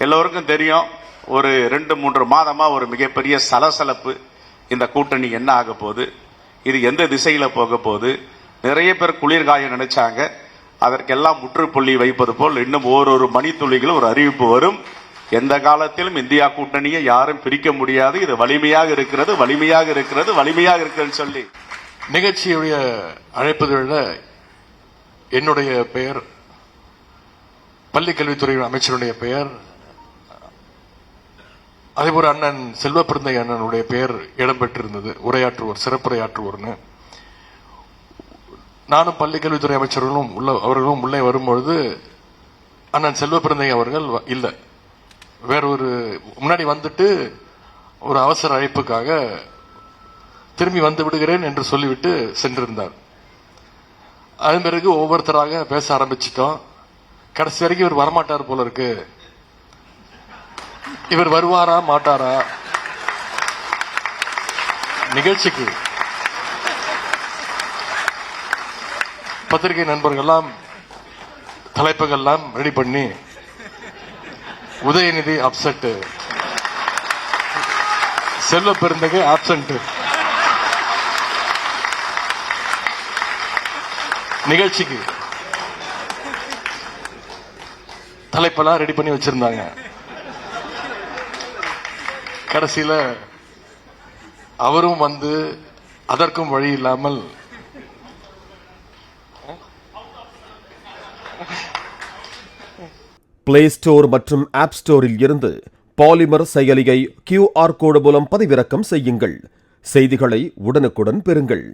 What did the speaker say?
எல்லோருக்கும் தெரியும் ஒரு ரெண்டு மூன்று மாதமாக ஒரு மிகப்பெரிய சலசலப்பு இந்த கூட்டணி என்ன ஆக போகுது இது எந்த திசையில் போக போகுது நிறைய பேர் குளிர்காய நினைச்சாங்க அதற்கெல்லாம் முற்றுப்புள்ளி வைப்பது போல் இன்னும் ஓரொரு மணித்துளிகளும் ஒரு அறிவிப்பு வரும். எந்த காலத்திலும் இந்தியா கூட்டணியை யாரும் பிரிக்க முடியாது இது வலிமையாக இருக்கிறது வலிமையாக இருக்கிறது வலிமையாக இருக்கிறதுன்னு சொல்லி. நிகழ்ச்சியுடைய அழைப்புகளில் என்னுடைய பெயர் பள்ளிக்கல்வித்துறை அமைச்சருடைய பெயர் அதேபோல் அண்ணன் செல்வ பிறந்தை அண்ணனுடைய பெயர் இடம்பெற்றிருந்தது உரையாற்றுவோர் சிறப்புரையாற்றுவோர்னு. நானும் பள்ளிக்கல்வித்துறை அமைச்சர்களும் உள்ள அவர்களும் உள்ளே வரும்பொழுது அண்ணன் செல்வ பிறந்தை அவர்கள் வ- வேற ஒரு முன்னாடி வந்துட்டு ஒரு அவசர அழைப்புக்காக திரும்பி வந்து விடுகிறேன் என்று சொல்லிவிட்டு சென்றிருந்தார். அதன் பிறகு ஒவ்வொருத்தராக பேச ஆரம்பிச்சிட்டோம். கடைசி வரைக்கும் இவர் வரமாட்டார் போல இருக்கு. இவர் வருவாரா மாட்டாரா? நிகழ்ச்சிக்கு. பத்திரிகை நண்பர்கள்லாம் தலைப்புகள்லாம் ரெடி பண்ணி உதயநிதி அப்செட் செல்வ பெருந்தகை ஆப்சண்ட் நிகழ்ச்சிக்கு. தலைப்பெல்லாம் ரெடி பண்ணி வச்சிருந்தாங்க. கடைசியில் அவரும் வந்து அதற்கும் வழி இல்லாமல் பிளே ஸ்டோர் மற்றும் ஆப் ஸ்டோரில் இருந்து பாலிமர் செயலியை கியூஆர் கோடு மூலம் பதிவிறக்கம் செய்யுங்கள். செய்திகளை உடனுக்குடன் பெறுங்கள்.